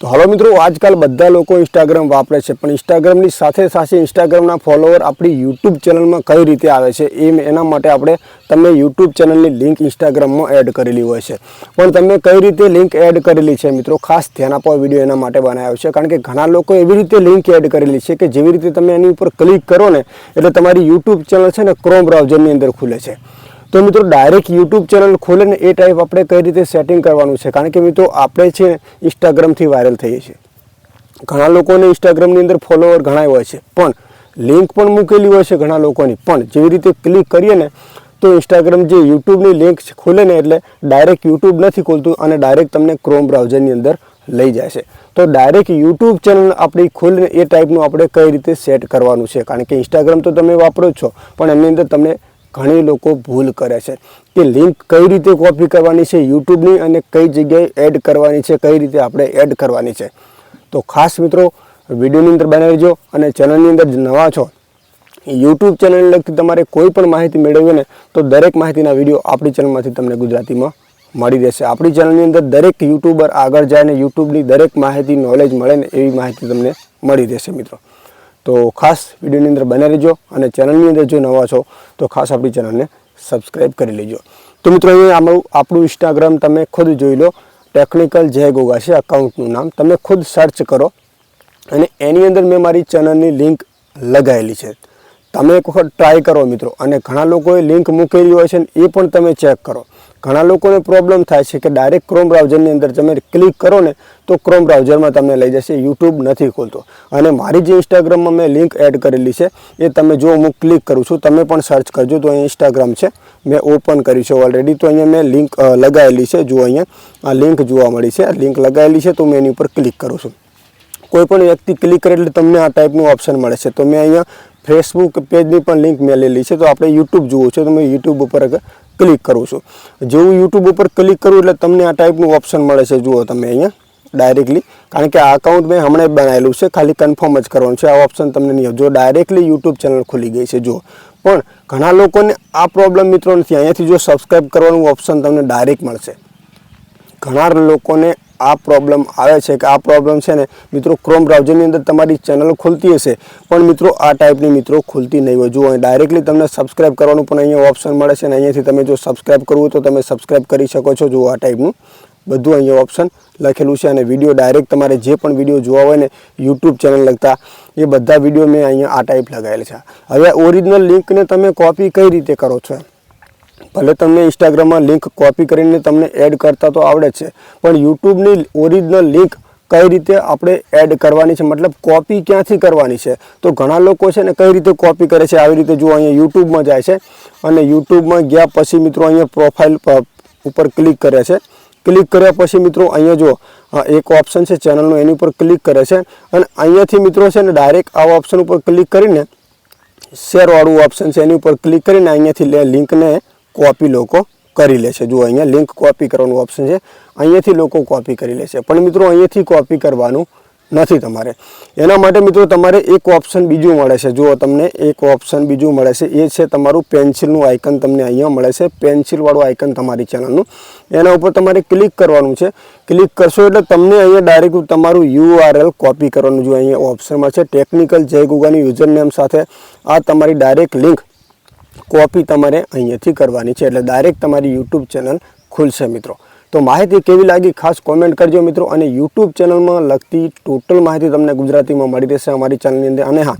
તો હવે મિત્રો, આજકાલ બધા લોકો ઇન્સ્ટાગ્રામ વાપરે છે, પણ ઇન્સ્ટાગ્રામની સાથે સાથે ઇન્સ્ટાગ્રામના ફોલોવર આપણી યુટ્યુબ ચેનલમાં કઈ રીતે આવે છે, એ એના માટે આપણે તમે યુટ્યુબ ચેનલની લિંક ઇન્સ્ટાગ્રામમાં એડ કરેલી હોય છે. પણ તમે કઈ રીતે લિંક એડ કરેલી છે મિત્રો, ખાસ ધ્યાન આપો વીડિયો એના માટે બનાવ્યો છે, કારણ કે ઘણા લોકો એવી રીતે લિંક એડ કરેલી છે કે જેવી રીતે તમે એની ઉપર ક્લિક કરો ને, એટલે તમારી યુટ્યુબ ચેનલ છે ને ક્રોમ બ્રાઉઝરની અંદર ખુલે છે. તો મિત્રો ડાયરેક્ટ યુટ્યુબ ચેનલ ખોલે ને એ ટાઈપ આપણે કઈ રીતે સેટિંગ કરવાનું છે? કારણ કે મિત્રો, આપણે છે ઇન્સ્ટાગ્રામથી વાયરલ થઈએ છીએ. ઘણા લોકોને ઇન્સ્ટાગ્રામની અંદર ફોલોવર ઘણા હોય છે. પણ લિંક પણ મૂકેલી હોય છે ઘણા લોકોની. પણ જેવી રીતે ક્લિક કરીએ ને, તો ઇન્સ્ટાગ્રામ જે યુટ્યુબની લિંક ખોલે ને એટલે ડાયરેક્ટ યુટ્યુબ નથી ખોલતું અને ડાયરેક્ટ તમને ક્રોમ બ્રાઉઝરની અંદર લઈ જાય છે. તો ડાયરેક્ટ યુટ્યુબ ચેનલ આપણી ખોલીને એ ટાઈપનું આપણે કઈ રીતે સેટ કરવાનું છે? કારણ કે ઇન્સ્ટાગ્રામ તો તમે વાપરો જ છો, પણ એની અંદર તમને ઘણી લોકો ભૂલ કરે છે કે લિંક કઈ રીતે કોપી કરવાની છે યુટ્યુબની અને કઈ જગ્યાએ એડ કરવાની છે, કઈ રીતે આપણે એડ કરવાની છે. તો ખાસ મિત્રો, વિડીયોની અંદર બનાવી રહેજો અને ચેનલની અંદર નવા છો યુટ્યુબ ચેનલને લગતી તમારે કોઈ પણ માહિતી મેળવવી ને, તો દરેક માહિતીના વીડિયો આપણી ચેનલમાંથી તમને ગુજરાતીમાં મળી રહેશે. આપણી ચેનલની અંદર દરેક યુટ્યુબર આગળ જાય ને યુટ્યુબની દરેક માહિતી નોલેજ મળે ને એવી માહિતી તમને મળી રહેશે મિત્રો. તો ખાસ વિડીયોની અંદર બને રહેજો અને ચેનલની અંદર જો નવા છો, તો ખાસ આપણી ચેનલને સબસ્ક્રાઈબ કરી લેજો. તો મિત્રો, અહીંયા આપણું આપણું ઇન્સ્ટાગ્રામ તમે ખુદ જોઈ લો ટેકનિકલ જય ગોગા છે અકાઉન્ટનું નામ. તમે ખુદ સર્ચ કરો અને એની અંદર મેં મારી ચેનલની લિંક લગાવેલી છે. તમે એક વખત ટ્રાય કરો મિત્રો, અને ઘણા લોકોએ લિંક મૂકેલી હોય છે ને એ પણ તમે ચેક કરો. ઘણા લોકોને પ્રોબ્લેમ થાય છે કે ડાયરેક્ટ ક્રોમ બ્રાઉઝરની અંદર તમે ક્લિક કરો ને તો ક્રોમ બ્રાઉઝરમાં તમને લઈ જશે યુટ્યુબ નથી ખોલતો. અને મારી જે ઇન્સ્ટાગ્રામમાં મેં લિંક એડ કરેલી છે, એ તમે જો હું ક્લિક કરું છું, તમે પણ સર્ચ કરજો, તો અહીંયા ઇન્સ્ટાગ્રામ છે. મેં ઓપન કર્યું છે ઓલરેડી તો અહીંયા મેં લિંક લગાવેલી છે. જો અહીંયા, આ લિંક જોવા મળી છે. લિંક લગાવેલી છે, તો મેં એની ઉપર ક્લિક કરું છું. કોઈ પણ વ્યક્તિ ક્લિક કરે એટલે તમને આ ટાઈપનું ઓપ્શન મળે છે. તો મેં અહીંયા ફેસબુક પેજની પણ લિંક મેં લેલી છે. તો આપણે યુટ્યુબ જુઓ છો. તો મેં યુટ્યુબ ઉપર ક્લિક કરું છું. જેવું યુટ્યુબ ઉપર ક્લિક કરું એટલે તમને આ ટાઈપનું ઓપ્શન મળે છે. જુઓ તમે અહીંયા ડાયરેક્ટલી કારણ કે આ અકાઉન્ટ મેં હમણાં જ બનાવેલું છે. ખાલી કન્ફર્મ જ કરવાનું છે. આ ઓપ્શન તમને નહીં જો ડાયરેક્ટલી યુટ્યુબ ચેનલ ખુલી ગઈ છે. જુઓ. પણ ઘણા લોકોને આ પ્રોબ્લેમ મિત્રો નથી. અહીંયાથી જો સબસ્ક્રાઈબ કરવાનું ઓપ્શન તમને ડાયરેક્ટ મળશે. ઘણા લોકોને આ પ્રોબ્લેમ આવે છે કે આ પ્રોબ્લેમ છે ને, મિત્રો ક્રોમ બ્રાઉઝરની અંદર તમારી ચેનલ ખુલતી હશે. પણ મિત્રો, આ ટાઈપની મિત્રો ખુલતી નહીં હોય. જુઓ ડાયરેક્ટલી તમને સબસ્ક્રાઇબ કરવાનું પણ અહીંયા ઓપ્શન મળે છે અને અહીંયાથી તમે જો સબસ્ક્રાઇબ કરવું તો તમે સબસ્ક્રાઇબ કરી શકો છો. જુઓ, આ ટાઈપનું બધું અહીંયા ઓપ્શન લખેલું છે અને વીડિયો ડાયરેક્ટ તમારે જે પણ વીડિયો જોવા હોય ને યુટ્યુબ ચેનલ લગતા, એ બધા વીડિયો મેં અહીંયા આ ટાઈપ લગાવેલ છે. હવે ઓરિજિનલ લિંકને તમે કોપી કઈ રીતે કરો છો? ભલે તમને ઇન્સ્ટાગ્રામમાં લિંક કોપી કરીને તમને એડ કરતા તો આવડે છે, પણ યુટ્યુબની ઓરિજિનલ લિંક કઈ રીતે આપણે એડ કરવાની છે? મતલબ કોપી ક્યાંથી કરવાની છે? તો ઘણા લોકો છે ને કઈ રીતે કોપી કરે છે? આવી રીતે જો અહીંયા યુટ્યુબમાં જાય છે અને યુટ્યુબમાં ગયા પછી મિત્રો અહીંયા પ્રોફાઇલ ઉપર ક્લિક કરે છે. ક્લિક કર્યા પછી મિત્રો અહીંયા જો એક ઓપ્શન છે ચેનલનું એની ઉપર ક્લિક કરે છે અને અહીંયાથી મિત્રો છે ને ડાયરેક્ટ આ ઓપ્શન ઉપર ક્લિક કરીને શેરવાળું ઓપ્શન છે, એની ઉપર ક્લિક કરીને અહીંયાથી લિંકને કોપી લોકો કરી લે છે જુઓ, અહીંયા લિંક કોપી કરવાનું ઓપ્શન છે. અહીંયાથી લોકો કોપી કરી લે છે પણ મિત્રો, અહીંયાથી કોપી કરવાનું નથી તમારે. એના માટે મિત્રો, તમારે એક ઓપ્શન બીજું મળે છે. જુઓ, તમને એક ઓપ્શન બીજું મળે છે. એ છે તમારું પેન્સિલનું આઇકન તમને અહીંયા મળે છે. પેન્સિલવાળું આઇકન તમારી ચેનલનું એના ઉપર તમારે ક્લિક કરવાનું છે. ક્લિક કરશો એટલે તમને અહીંયા ડાયરેક્ટ તમારું યુઆરએલ કોપી કરવાનું જો અહીંયા ઓપ્શનમાં છે. ટેકનિકલ જય ગુગાની યુઝર નેમ સાથે આ તમારી ડાયરેક્ટ લિંક કોપી તમારે અહીંયાથી કરવાની છે એટલે ડાયરેક્ટ તમારી યુટ્યુબ ચેનલ ખુલશે મિત્રો. તો માહિતી કેવી લાગી ખાસ કોમેન્ટ કરજો મિત્રો અને યુટ્યુબ ચેનલમાં લગતી ટોટલ માહિતી તમને ગુજરાતીમાં મળી રહેશે અમારી ચેનલની અંદર. અને હા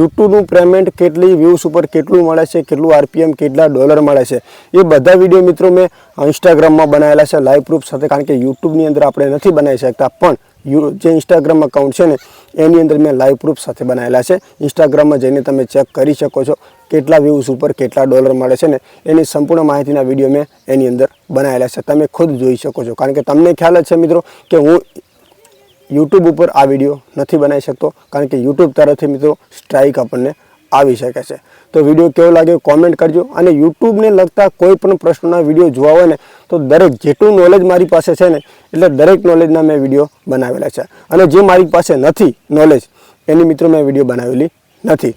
યુટ્યુબનું પેમેન્ટ કેટલી વ્યૂઝ ઉપર કેટલું મળે છે, કેટલું આરપીએમ કેટલા ડોલર મળે છે, એ બધા વીડિયો મિત્રો મેં ઇન્સ્ટાગ્રામમાં બનાવેલા છે લાઈવ પ્રૂફ સાથે, કારણ કે યુટ્યુબની અંદર આપણે નથી બનાવી શકતા, પણ જે ઇન્સ્ટાગ્રામ અકાઉન્ટ છે ને, એની અંદર મેં લાઈવ પ્રૂફ સાથે બનાવેલા છે. ઇન્સ્ટાગ્રામમાં જઈને તમે ચેક કરી શકો છો કેટલા વ્યૂઝ ઉપર કેટલા ડોલર મળે છે ને. એની સંપૂર્ણ માહિતીના વીડિયો મેં એની અંદર બનાવેલા છે. તમે ખુદ જોઈ શકો છો. કારણ કે તમને ખ્યાલ જ છે મિત્રો કે હું યુટ્યુબ ઉપર આ વીડિયો નથી બનાવી શકતો. કારણ કે યુટ્યુબ તરફથી મિત્રો સ્ટ્રાઇક આપણને આવી શકે છે. તો વીડિયો કેવો લાગ્યો કોમેન્ટ કરજો અને યુટ્યુબને લગતા કોઈ પણ પ્રશ્નના વીડિયો જોવા હોય ને, તો દરેક જેટલું નોલેજ મારી પાસે છે ને, એટલે દરેક નોલેજના મેં વીડિયો બનાવેલા છે. અને જે મારી પાસે નથી નોલેજ એની મિત્રો મેં વીડિયો બનાવેલી નથી.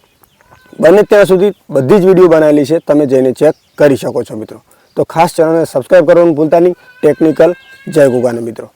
બને ત્યાં સુધી બધી જ વીડિયો બનાવેલી છે, તમે જઈને ચેક કરી શકો છો મિત્રો. તો ખાસ ચેનલને સબસ્ક્રાઈબ કરવાનું ભૂલતા નહીં. ટેકનિકલ જય ગુગાના મિત્રો.